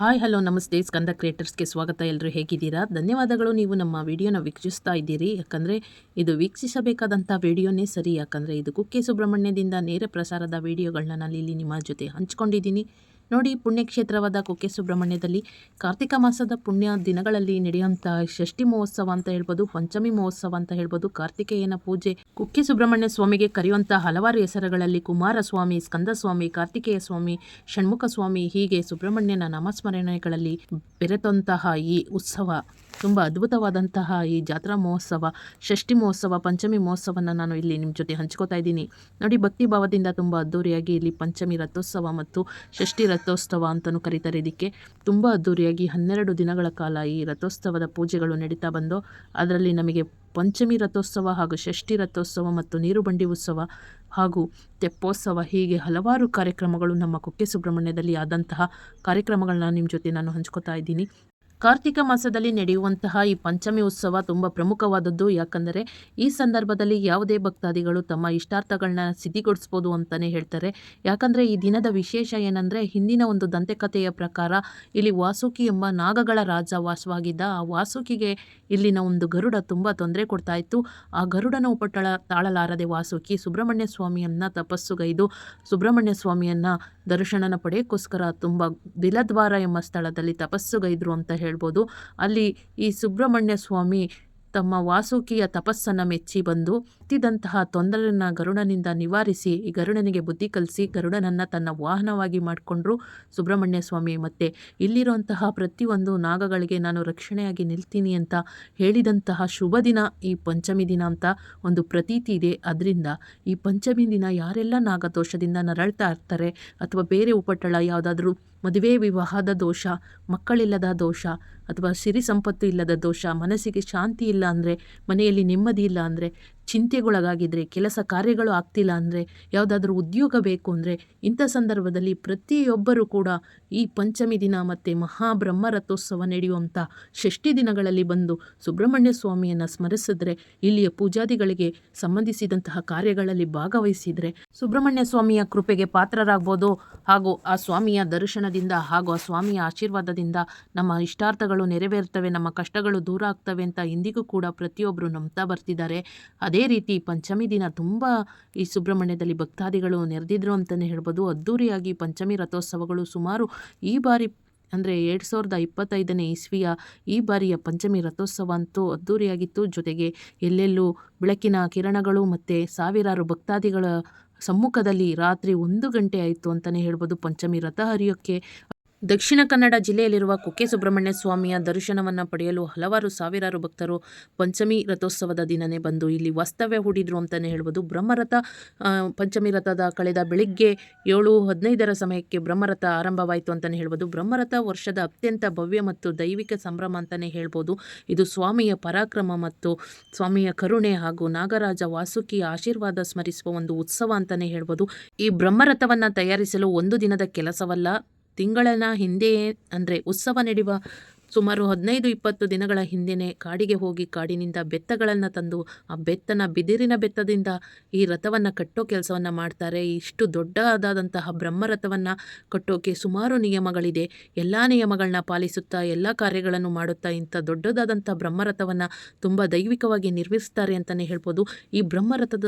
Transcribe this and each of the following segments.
Hi, hello, ನಮಸ್ತೆ. ಸ್ಕಂದ ಕ್ರಿಯೇಟರ್ಸ್ಗೆ ಸ್ವಾಗತ. ಎಲ್ಲರೂ ಹೇಗಿದ್ದೀರಾ? ಧನ್ಯವಾದಗಳು. ನೀವು ನಮ್ಮ ವಿಡಿಯೋನ ವೀಕ್ಷಿಸ್ತಾ ಇದ್ದೀರಿ. ಯಾಕಂದರೆ ಇದು ವೀಕ್ಷಿಸಬೇಕಾದಂಥ ವಿಡಿಯೋನೇ ಸರಿ. ಯಾಕಂದರೆ ಇದು ಕುಕ್ಕೆ ಸುಬ್ರಹ್ಮಣ್ಯದಿಂದ ನೇರ ಪ್ರಸಾರದ ವಿಡಿಯೋಗಳನ್ನ ನಾನು ಇಲ್ಲಿ ನಿಮ್ಮ ಜೊತೆ ಹಂಚ್ಕೊಂಡಿದ್ದೀನಿ. ನೋಡಿ, ಪುಣ್ಯಕ್ಷೇತ್ರವಾದ ಕುಕ್ಕೆ ಸುಬ್ರಹ್ಮಣ್ಯದಲ್ಲಿ ಕಾರ್ತಿಕ ಮಾಸದ ಪುಣ್ಯ ದಿನಗಳಲ್ಲಿ ನಡೆಯುವಂಥ ಷಷ್ಠಿ ಮಹೋತ್ಸವ ಅಂತ ಹೇಳ್ಬೋದು, ಪಂಚಮಿ ಮಹೋತ್ಸವ ಅಂತ ಹೇಳ್ಬೋದು, ಕಾರ್ತಿಕೇಯನ ಪೂಜೆ. ಕುಕ್ಕೆ ಸುಬ್ರಹ್ಮಣ್ಯ ಸ್ವಾಮಿಗೆ ಕರೆಯುವಂತಹ ಹಲವಾರು ಹೆಸರುಗಳಲ್ಲಿ ಕುಮಾರಸ್ವಾಮಿ, ಸ್ಕಂದಸ್ವಾಮಿ, ಕಾರ್ತಿಕೇಯ ಸ್ವಾಮಿ ಷಣ್ಮುಖ ಸ್ವಾಮಿ ಹೀಗೆ ಸುಬ್ರಹ್ಮಣ್ಯನ ನಾಮಸ್ಮರಣೆಗಳಲ್ಲಿ ಬೆರೆತಂತಹ ಈ ಉತ್ಸವ. ತುಂಬ ಅದ್ಭುತವಾದಂತಹ ಈ ಜಾತ್ರಾ ಮಹೋತ್ಸವ, ಷಷ್ಠಿ ಮಹೋತ್ಸವ, ಪಂಚಮಿ ಮಹೋತ್ಸವನ ನಾನು ಇಲ್ಲಿ ನಿಮ್ಮ ಜೊತೆ ಹಂಚ್ಕೋತಾ ಇದ್ದೀನಿ. ನೋಡಿ, ಭಕ್ತಿ ಭಾವದಿಂದ ತುಂಬ ಅದ್ದೂರಿಯಾಗಿ ಇಲ್ಲಿ ಪಂಚಮಿ ರಥೋತ್ಸವ ಮತ್ತು ಷಷ್ಠಿ ರಥೋತ್ಸವ ಅಂತಲೂ ಕರೀತಾರೆ ಇದಕ್ಕೆ. ತುಂಬ ಅದ್ದೂರಿಯಾಗಿ ಹನ್ನೆರಡು ದಿನಗಳ ಕಾಲ ಈ ರಥೋತ್ಸವದ ಪೂಜೆಗಳು ನಡೀತಾ ಬಂದು, ಅದರಲ್ಲಿ ನಮಗೆ ಪಂಚಮಿ ರಥೋತ್ಸವ ಹಾಗೂ ಷಷ್ಠಿ ರಥೋತ್ಸವ ಮತ್ತು ನೀರು ಬಂಡಿ ಉತ್ಸವ ಹಾಗೂ ತೆಪ್ಪೋತ್ಸವ ಹೀಗೆ ಹಲವಾರು ಕಾರ್ಯಕ್ರಮಗಳು ನಮ್ಮ ಕುಕ್ಕೆ ಸುಬ್ರಹ್ಮಣ್ಯದಲ್ಲಿ ಆದಂತಹ ಕಾರ್ಯಕ್ರಮಗಳನ್ನ ನಿಮ್ಮ ಜೊತೆ ನಾನು ಹಂಚ್ಕೋತಾ ಇದ್ದೀನಿ. ಕಾರ್ತಿಕ ಮಾಸದಲ್ಲಿ ನಡೆಯುವಂತಹ ಈ ಪಂಚಮಿ ಉತ್ಸವ ತುಂಬ ಪ್ರಮುಖವಾದದ್ದು. ಯಾಕಂದರೆ ಈ ಸಂದರ್ಭದಲ್ಲಿ ಯಾವುದೇ ಭಕ್ತಾದಿಗಳು ತಮ್ಮ ಇಷ್ಟಾರ್ಥಗಳನ್ನ ಸಿದ್ಧಿಗೊಳಿಸ್ಬೋದು ಅಂತಲೇ ಹೇಳ್ತಾರೆ. ಯಾಕಂದರೆ ಈ ದಿನದ ವಿಶೇಷ ಏನಂದರೆ ಹಿಂದಿನ ಒಂದು ದಂತೆಕಥೆಯ ಪ್ರಕಾರ ಇಲ್ಲಿ ವಾಸುಕಿ ಎಂಬ ನಾಗಗಳ ರಾಜ ವಾಸವಾಗಿದ್ದ ಆ ವಾಸುಕಿಗೆ ಇಲ್ಲಿನ ಒಂದು ಗರುಡ ತುಂಬ ತೊಂದರೆ ಕೊಡ್ತಾ ಇತ್ತು. ಆ ಗರುಡನ ಉಪಟಳ ತಾಳಲಾರದೆ ವಾಸುಕಿ ಸುಬ್ರಹ್ಮಣ್ಯ ಸ್ವಾಮಿಯನ್ನ ತಪಸ್ಸುಗೈದು ಸುಬ್ರಹ್ಮಣ್ಯ ಸ್ವಾಮಿಯನ್ನ ದರ್ಶನನ ಪಡೆಯೋಕ್ಕೋಸ್ಕರ ತುಂಬ ಬಿಲದ್ವಾರ ಎಂಬ ಸ್ಥಳದಲ್ಲಿ ತಪಸ್ಸುಗೈದ್ರು ಅಂತ ಹೇಳ್ಬೋದು. ಅಲ್ಲಿ ಈ ಸುಬ್ರಹ್ಮಣ್ಯ ಸ್ವಾಮಿ ತಮ್ಮ ವಾಸುಕಿಯ ತಪಸ್ಸನ್ನು ಮೆಚ್ಚಿ ಬಂದು ಹುಟ್ಟಿದಂತಹ ತೊಂದರೆಯನ್ನು ಗರುಡನಿಂದ ನಿವಾರಿಸಿ, ಈ ಗರುಡನಿಗೆ ಬುದ್ಧಿ ಕಲಿಸಿ, ಗರುಡನನ್ನು ತನ್ನ ವಾಹನವಾಗಿ ಮಾಡಿಕೊಂಡ್ರು ಸುಬ್ರಹ್ಮಣ್ಯ ಸ್ವಾಮಿ. ಮತ್ತು ಇಲ್ಲಿರುವಂತಹ ಪ್ರತಿಯೊಂದು ನಾಗಗಳಿಗೆ ನಾನು ರಕ್ಷಣೆಯಾಗಿ ನಿಲ್ತೀನಿ ಅಂತ ಹೇಳಿದಂತಹ ಶುಭ ದಿನ, ಈ ಪಂಚಮಿ ದಿನ ಅಂತ ಒಂದು ಪ್ರತೀತಿ ಇದೆ. ಅದರಿಂದ ಈ ಪಂಚಮಿ ದಿನ ಯಾರೆಲ್ಲ ನಾಗದೋಷದಿಂದ ನರಳ್ತಾ ಇರ್ತಾರೆ ಅಥವಾ ಬೇರೆ ಉಪಟಳ, ಯಾವುದಾದ್ರೂ ಮದುವೆ ವಿವಾಹದ ದೋಷ, ಮಕ್ಕಳಿಲ್ಲದ ದೋಷ ಅಥವಾ ಸಿರಿ ಸಂಪತ್ತು ಇಲ್ಲದ ದೋಷ, ಮನಸ್ಸಿಗೆ ಶಾಂತಿ ಇಲ್ಲ ಅಂದರೆ, ಮನೆಯಲ್ಲಿ ನೆಮ್ಮದಿ ಇಲ್ಲ ಅಂದರೆ ಚಿಂತೆಗೊಳಗಾಗಿದ್ದರೆ ಕೆಲಸ ಕಾರ್ಯಗಳು ಆಗ್ತಿಲ್ಲ ಅಂದರೆ, ಯಾವುದಾದ್ರೂ ಉದ್ಯೋಗ ಬೇಕು ಅಂದರೆ, ಇಂಥ ಸಂದರ್ಭದಲ್ಲಿ ಪ್ರತಿಯೊಬ್ಬರೂ ಕೂಡ ಈ ಪಂಚಮಿ ದಿನ ಮತ್ತು ಮಹಾಬ್ರಹ್ಮ ರಥೋತ್ಸವ ನಡೆಯುವಂಥ ಷಷ್ಠಿ ದಿನಗಳಲ್ಲಿ ಬಂದು ಸುಬ್ರಹ್ಮಣ್ಯ ಸ್ವಾಮಿಯನ್ನು ಸ್ಮರಿಸಿದ್ರೆ, ಇಲ್ಲಿಯ ಪೂಜಾದಿಗಳಿಗೆ ಸಂಬಂಧಿಸಿದಂತಹ ಕಾರ್ಯಗಳಲ್ಲಿ ಭಾಗವಹಿಸಿದರೆ, ಸುಬ್ರಹ್ಮಣ್ಯ ಸ್ವಾಮಿಯ ಕೃಪೆಗೆ ಪಾತ್ರರಾಗ್ಬೋದು. ಹಾಗೂ ಆ ಸ್ವಾಮಿಯ ದರ್ಶನದಿಂದ ಹಾಗೂ ಆ ಸ್ವಾಮಿಯ ಆಶೀರ್ವಾದದಿಂದ ನಮ್ಮ ಇಷ್ಟಾರ್ಥಗಳು ನೆರವೇರ್ತವೆ, ನಮ್ಮ ಕಷ್ಟಗಳು ದೂರ ಆಗ್ತವೆ ಅಂತ ಇಂದಿಗೂ ಕೂಡ ಪ್ರತಿಯೊಬ್ಬರು ನಂಬ್ತಾ ಬರ್ತಿದ್ದಾರೆ. ಅದೇ ರೀತಿ ಪಂಚಮಿ ದಿನ ತುಂಬ ಈ ಸುಬ್ರಹ್ಮಣ್ಯದಲ್ಲಿ ಭಕ್ತಾದಿಗಳು ನೆರೆದಿದ್ರು ಅಂತಲೇ ಹೇಳ್ಬೋದು. ಅದ್ಧೂರಿಯಾಗಿ ಪಂಚಮಿ ರಥೋತ್ಸವಗಳು ಸುಮಾರು ಈ ಬಾರಿ ಅಂದರೆ ಎರಡು ಸಾವಿರದ ಇಪ್ಪತ್ತೈದನೇ ಇಸ್ವಿಯ ಈ ಬಾರಿಯ ಪಂಚಮಿ ರಥೋತ್ಸವ ಅಂತೂ ಅದ್ದೂರಿಯಾಗಿತ್ತು. ಜೊತೆಗೆ ಎಲ್ಲೆಲ್ಲೂ ಬೆಳಕಿನ ಕಿರಣಗಳು ಮತ್ತು ಸಾವಿರಾರು ಭಕ್ತಾದಿಗಳ ಸಮ್ಮುಖದಲ್ಲಿ ರಾತ್ರಿ ಒಂದು ಗಂಟೆ ಆಯಿತು ಅಂತಲೇ ಹೇಳ್ಬೋದು. ಪಂಚಮಿ ರಥ ಹರಿಯೋಕ್ಕೆ ದಕ್ಷಿಣ ಕನ್ನಡ ಜಿಲ್ಲೆಯಲ್ಲಿರುವ ಕುಕ್ಕೆ ಸುಬ್ರಹ್ಮಣ್ಯ ಸ್ವಾಮಿಯ ದರ್ಶನವನ್ನು ಪಡೆಯಲು ಹಲವಾರು ಸಾವಿರಾರು ಭಕ್ತರು ಪಂಚಮಿ ರಥೋತ್ಸವದ ದಿನನೇ ಬಂದು ಇಲ್ಲಿ ವಾಸ್ತವ್ಯ ಹೂಡಿದ್ರು ಅಂತಲೇ ಹೇಳ್ಬೋದು. ಬ್ರಹ್ಮರಥ ಪಂಚಮಿ ರಥದ ಕಳೆದ ಬೆಳಿಗ್ಗೆ ಏಳು ಹದಿನೈದರ ಸಮಯಕ್ಕೆ ಬ್ರಹ್ಮರಥ ಆರಂಭವಾಯಿತು ಅಂತಲೇ ಹೇಳ್ಬೋದು. ಬ್ರಹ್ಮರಥ ವರ್ಷದ ಅತ್ಯಂತ ಭವ್ಯ ಮತ್ತು ದೈವಿಕ ಸಂಭ್ರಮ ಅಂತಲೇ ಹೇಳ್ಬೋದು. ಇದು ಸ್ವಾಮಿಯ ಪರಾಕ್ರಮ ಮತ್ತು ಸ್ವಾಮಿಯ ಕರುಣೆ ಹಾಗೂ ನಾಗರಾಜ ವಾಸುಕಿಯ ಆಶೀರ್ವಾದ ಸ್ಮರಿಸುವ ಒಂದು ಉತ್ಸವ ಅಂತಲೇ ಹೇಳ್ಬೋದು. ಈ ಬ್ರಹ್ಮರಥವನ್ನು ತಯಾರಿಸಲು ಒಂದು ದಿನದ ಕೆಲಸವಲ್ಲ ತಿಂಗಳನ ಹಿಂದೆಯೇ, ಅಂದರೆ ಉತ್ಸವ ನಡೆಯುವ ಸುಮಾರು ಹದಿನೈದು, ಇಪ್ಪತ್ತು ದಿನಗಳ ಹಿಂದೆಯೇ ಕಾಡಿಗೆ ಹೋಗಿ ಕಾಡಿನಿಂದ ಬೆತ್ತಗಳನ್ನು ತಂದು, ಆ ಬೆತ್ತನ ಬಿದಿರಿನ ಬೆತ್ತದಿಂದ ಈ ರಥವನ್ನು ಕಟ್ಟೋ ಕೆಲಸವನ್ನು ಮಾಡ್ತಾರೆ. ಇಷ್ಟು ದೊಡ್ಡದಾದಂತಹ ಬ್ರಹ್ಮರಥವನ್ನು ಕಟ್ಟೋಕೆ ಸುಮಾರು ನಿಯಮಗಳಿದೆ. ಎಲ್ಲ ನಿಯಮಗಳನ್ನ ಪಾಲಿಸುತ್ತಾ, ಎಲ್ಲ ಕಾರ್ಯಗಳನ್ನು ಮಾಡುತ್ತಾ, ಇಂಥ ದೊಡ್ಡದಾದಂಥ ಬ್ರಹ್ಮರಥವನ್ನು ತುಂಬ ದೈವಿಕವಾಗಿ ನಿರ್ಮಿಸ್ತಾರೆ ಅಂತಲೇ ಹೇಳ್ಬೋದು. ಈ ಬ್ರಹ್ಮರಥದ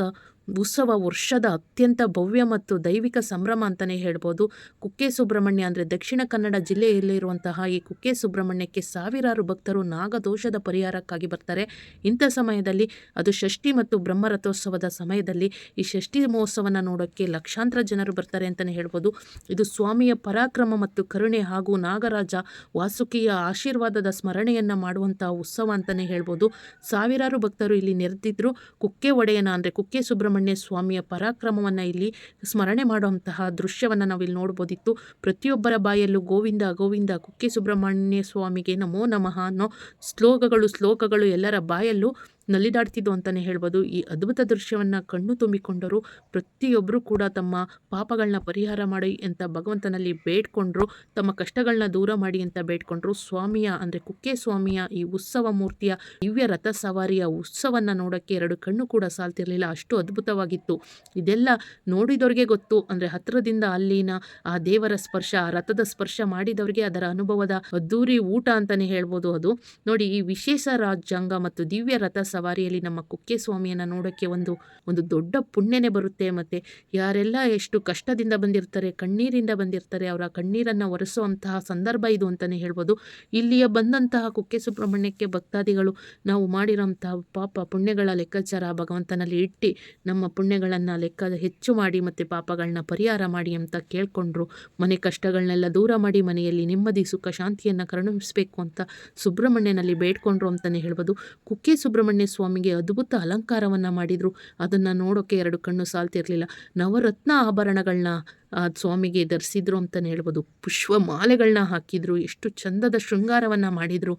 ಉತ್ಸವ ವರ್ಷದ ಅತ್ಯಂತ ಭವ್ಯ ಮತ್ತು ದೈವಿಕ ಸಂಭ್ರಮ ಅಂತಲೇ ಹೇಳ್ಬೋದು. ಕುಕ್ಕೆ ಸುಬ್ರಹ್ಮಣ್ಯ ಅಂದರೆ ದಕ್ಷಿಣ ಕನ್ನಡ ಜಿಲ್ಲೆಯಲ್ಲಿರುವಂತಹ ಈ ಕುಕ್ಕೆ ಸುಬ್ರಹ್ಮಣ್ಯಕ್ಕೆ ಸಾವಿರಾರು ಭಕ್ತರು ನಾಗದೋಷದ ಪರಿಹಾರಕ್ಕಾಗಿ ಬರ್ತಾರೆ. ಇಂಥ ಸಮಯದಲ್ಲಿ, ಅದು ಷಷ್ಠಿ ಮತ್ತು ಬ್ರಹ್ಮರಥೋತ್ಸವದ ಸಮಯದಲ್ಲಿ ಈ ಷಷ್ಠಿ ಮಹೋತ್ಸವನ ನೋಡೋಕ್ಕೆ ಲಕ್ಷಾಂತರ ಜನರು ಬರ್ತಾರೆ ಅಂತಲೇ ಹೇಳ್ಬೋದು. ಇದು ಸ್ವಾಮಿಯ ಪರಾಕ್ರಮ ಮತ್ತು ಕರುಣೆ ಹಾಗೂ ನಾಗರಾಜ ವಾಸುಕಿಯ ಆಶೀರ್ವಾದದ ಸ್ಮರಣೆಯನ್ನು ಮಾಡುವಂತಹ ಉತ್ಸವ ಅಂತಲೇ ಹೇಳ್ಬೋದು. ಸಾವಿರಾರು ಭಕ್ತರು ಇಲ್ಲಿ ನೆರೆದಿದ್ದರು ಕುಕ್ಕೆ ಒಡೆಯನ ಅಂದರೆ ಕುಕ್ಕೆ ಸುಬ್ರಹ್ಮಣ್ಯ ಸುಬ್ರಹ್ಮಣ್ಯ ಸ್ವಾಮಿಯ ಪರಾಕ್ರಮವನ್ನು ಇಲ್ಲಿ ಸ್ಮರಣೆ ಮಾಡುವಂತಹ ದೃಶ್ಯವನ್ನು ನಾವಿಲ್ಲಿ ನೋಡ್ಬೋದಿತ್ತು. ಪ್ರತಿಯೊಬ್ಬರ ಬಾಯಲ್ಲೂ ಗೋವಿಂದ ಗೋವಿಂದ ಕುಕ್ಕೆ ಸುಬ್ರಹ್ಮಣ್ಯ ಸ್ವಾಮಿಗೆ ನಮೋ ನಮಃ ಅನ್ನೋ ಶ್ಲೋಕಗಳು ಶ್ಲೋಕಗಳು ಎಲ್ಲರ ಬಾಯಲ್ಲೂ ನಲಿದಾಡ್ತಿದ್ದು ಅಂತಲೇ ಹೇಳ್ಬೋದು. ಈ ಅದ್ಭುತ ದೃಶ್ಯವನ್ನು ಕಣ್ಣು ತುಂಬಿಕೊಂಡರು ಪ್ರತಿಯೊಬ್ಬರು ಕೂಡ ತಮ್ಮ ಪಾಪಗಳನ್ನ ಪರಿಹಾರ ಮಾಡಿ ಅಂತ ಭಗವಂತನಲ್ಲಿ ಬೇಡ್ಕೊಂಡ್ರು, ತಮ್ಮ ಕಷ್ಟಗಳನ್ನ ದೂರ ಮಾಡಿ ಅಂತ ಬೇಡ್ಕೊಂಡ್ರು, ಸ್ವಾಮಿಯ ಅಂದರೆ ಕುಕ್ಕೆ ಸ್ವಾಮಿಯ ಈ ಉತ್ಸವ ಮೂರ್ತಿಯ ದಿವ್ಯ ರಥ ಸವಾರಿಯ ಉತ್ಸವವನ್ನು ನೋಡೋಕ್ಕೆ ಎರಡು ಕಣ್ಣು ಕೂಡ ಸಾಲ್ತಿರಲಿಲ್ಲ. ಅಷ್ಟು ಅದ್ಭುತವಾಗಿತ್ತು. ಇದೆಲ್ಲ ನೋಡಿದವ್ರಿಗೆ ಗೊತ್ತು. ಅಂದರೆ ಹತ್ತಿರದಿಂದ ಅಲ್ಲಿನ ಆ ದೇವರ ಸ್ಪರ್ಶ, ಆ ರಥದ ಸ್ಪರ್ಶ ಮಾಡಿದವರಿಗೆ ಅದರ ಅನುಭವದ ಅದ್ದೂರಿ ಊಟ ಅಂತಲೇ ಹೇಳ್ಬೋದು ಅದು. ನೋಡಿ, ಈ ವಿಶೇಷ ರಾಜ್ಯಾಂಗ ಮತ್ತು ದಿವ್ಯ ರಥ ಸವಾರಿಯಲ್ಲಿ ನಮ್ಮ ಕುಕ್ಕೆ ಸ್ವಾಮಿಯನ್ನು ನೋಡೋಕ್ಕೆ ಒಂದು ಒಂದು ದೊಡ್ಡ ಪುಣ್ಯನೇ ಬರುತ್ತೆ. ಮತ್ತು ಯಾರೆಲ್ಲ ಎಷ್ಟು ಕಷ್ಟದಿಂದ ಬಂದಿರ್ತಾರೆ, ಕಣ್ಣೀರಿಂದ ಬಂದಿರ್ತಾರೆ, ಅವರ ಕಣ್ಣೀರನ್ನು ಒರೆಸುವಂತಹ ಸಂದರ್ಭ ಇದು ಅಂತಲೇ ಹೇಳ್ಬೋದು. ಇಲ್ಲಿಯ ಬಂದಂತಹ ಕುಕ್ಕೆ ಸುಬ್ರಹ್ಮಣ್ಯಕ್ಕೆ ಭಕ್ತಾದಿಗಳು ನಾವು ಮಾಡಿರೋಂತಹ ಪಾಪ ಪುಣ್ಯಗಳ ಲೆಕ್ಕಾಚಾರ ಭಗವಂತನಲ್ಲಿ ಇಟ್ಟು ನಮ್ಮ ಪುಣ್ಯಗಳನ್ನು ಲೆಕ್ಕ ಹೆಚ್ಚು ಮಾಡಿ ಮತ್ತು ಪಾಪಗಳನ್ನ ಪರಿಹಾರ ಮಾಡಿ ಅಂತ ಕೇಳ್ಕೊಂಡ್ರು. ಮನೆ ಕಷ್ಟಗಳನ್ನೆಲ್ಲ ದೂರ ಮಾಡಿ ಮನೆಯಲ್ಲಿ ನೆಮ್ಮದಿ, ಸುಖ, ಶಾಂತಿಯನ್ನು ಕರುಣಿಸಬೇಕು ಅಂತ ಸುಬ್ರಹ್ಮಣ್ಯನಲ್ಲಿ ಬೇಡ್ಕೊಂಡ್ರು ಅಂತಲೇ ಹೇಳ್ಬೋದು. ಕುಕ್ಕೆ ಸುಬ್ರಹ್ಮಣ್ಯ ಸ್ವಾಮಿಗೆ ಅದ್ಭುತ ಅಲಂಕಾರವನ್ನು ಮಾಡಿದರು. ಅದನ್ನು ನೋಡೋಕ್ಕೆ ಎರಡು ಕಣ್ಣು ಸಾಲ್ತಿರಲಿಲ್ಲ. ನವರತ್ನ ಆಭರಣಗಳನ್ನ ಆ ಸ್ವಾಮಿಗೆ ಧರಿಸಿದ್ರು ಅಂತಲೇ ಹೇಳ್ಬೋದು. ಪುಷ್ಪ ಮಾಲೆಗಳನ್ನ ಹಾಕಿದ್ರು. ಎಷ್ಟು ಚಂದದ ಶೃಂಗಾರವನ್ನು ಮಾಡಿದರು.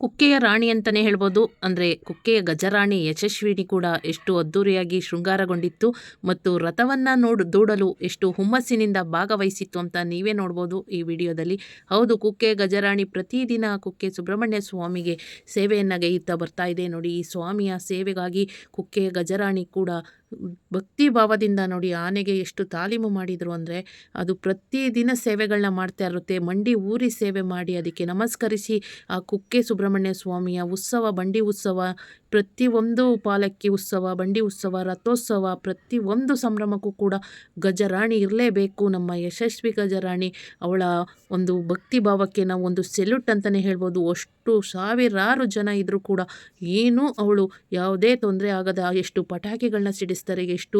ಕುಕ್ಕೆಯ ರಾಣಿ ಅಂತಲೇ ಹೇಳ್ಬೋದು. ಅಂದರೆ ಕುಕ್ಕೆಯ ಗಜರಾಣಿ ಯಶಸ್ವಿನಿ ಕೂಡ ಎಷ್ಟು ಅದ್ದೂರಿಯಾಗಿ ಶೃಂಗಾರಗೊಂಡಿತ್ತು ಮತ್ತು ರಥವನ್ನು ನೋಡು, ದೂಡಲು ಎಷ್ಟು ಹುಮ್ಮಸ್ಸಿನಿಂದ ಭಾಗವಹಿಸಿತ್ತು ಅಂತ ನೀವೇ ನೋಡ್ಬೋದು ಈ ವಿಡಿಯೋದಲ್ಲಿ. ಹೌದು ಕುಕ್ಕೆ ಗಜರಾಣಿ ಪ್ರತಿದಿನ ಕುಕ್ಕೆ ಸುಬ್ರಹ್ಮಣ್ಯ ಸ್ವಾಮಿಗೆ ಸೇವೆಯನ್ನು ಗೈಯುತ್ತಾ ಬರ್ತಾ ಇದೆ. ನೋಡಿ, ಈ ಸ್ವಾಮಿಯ ಸೇವೆಗಾಗಿ ಕುಕ್ಕೆ ಗಜರಾಣಿ ಕೂಡ ಭಕ್ತಿ ಭಾವದಿಂದ ನೋಡಿ ಆನೆಗೆ ಎಷ್ಟು ತಾಲೀಮು ಮಾಡಿದರು ಅಂದರೆ ಅದು ಪ್ರತಿದಿನ ಸೇವೆಗಳನ್ನ ಮಾಡ್ತಾ ಇರುತ್ತೆ. ಮಂಡಿ ಊರಿ ಸೇವೆ ಮಾಡಿ ಅದಕ್ಕೆ ನಮಸ್ಕರಿಸಿ ಆ ಕುಕ್ಕೆ ಸುಬ್ರಹ್ಮಣ್ಯ ಸ್ವಾಮಿಯ ಉತ್ಸವ, ಬಂಡಿ ಉತ್ಸವ ಪ್ರತಿಯೊಂದು ಪಾಲಕ್ಕಿ ಉತ್ಸವ, ಬಂಡಿ ಉತ್ಸವ, ರಥೋತ್ಸವ ಪ್ರತಿಯೊಂದು ಸಂಭ್ರಮಕ್ಕೂ ಕೂಡ ಗಜರಾಣಿ ಇರಲೇಬೇಕು. ನಮ್ಮ ಯಶಸ್ವಿ ಗಜರಾಣಿ, ಅವಳ ಒಂದು ಭಕ್ತಿ ಭಾವಕ್ಕೆ ನಾವು ಒಂದು ಸೆಲ್ಯೂಟ್ ಅಂತಲೇ ಹೇಳ್ಬೋದು. ಅಷ್ಟು ಸಾವಿರಾರು ಜನ ಇದ್ದರೂ ಕೂಡ ಏನೂ ಅವಳು ಯಾವುದೇ ತೊಂದರೆ ಆಗದ, ಎಷ್ಟು ಪಟಾಕಿಗಳನ್ನ ಸಿಡಿಸ್ತಾರೆ ಎಷ್ಟು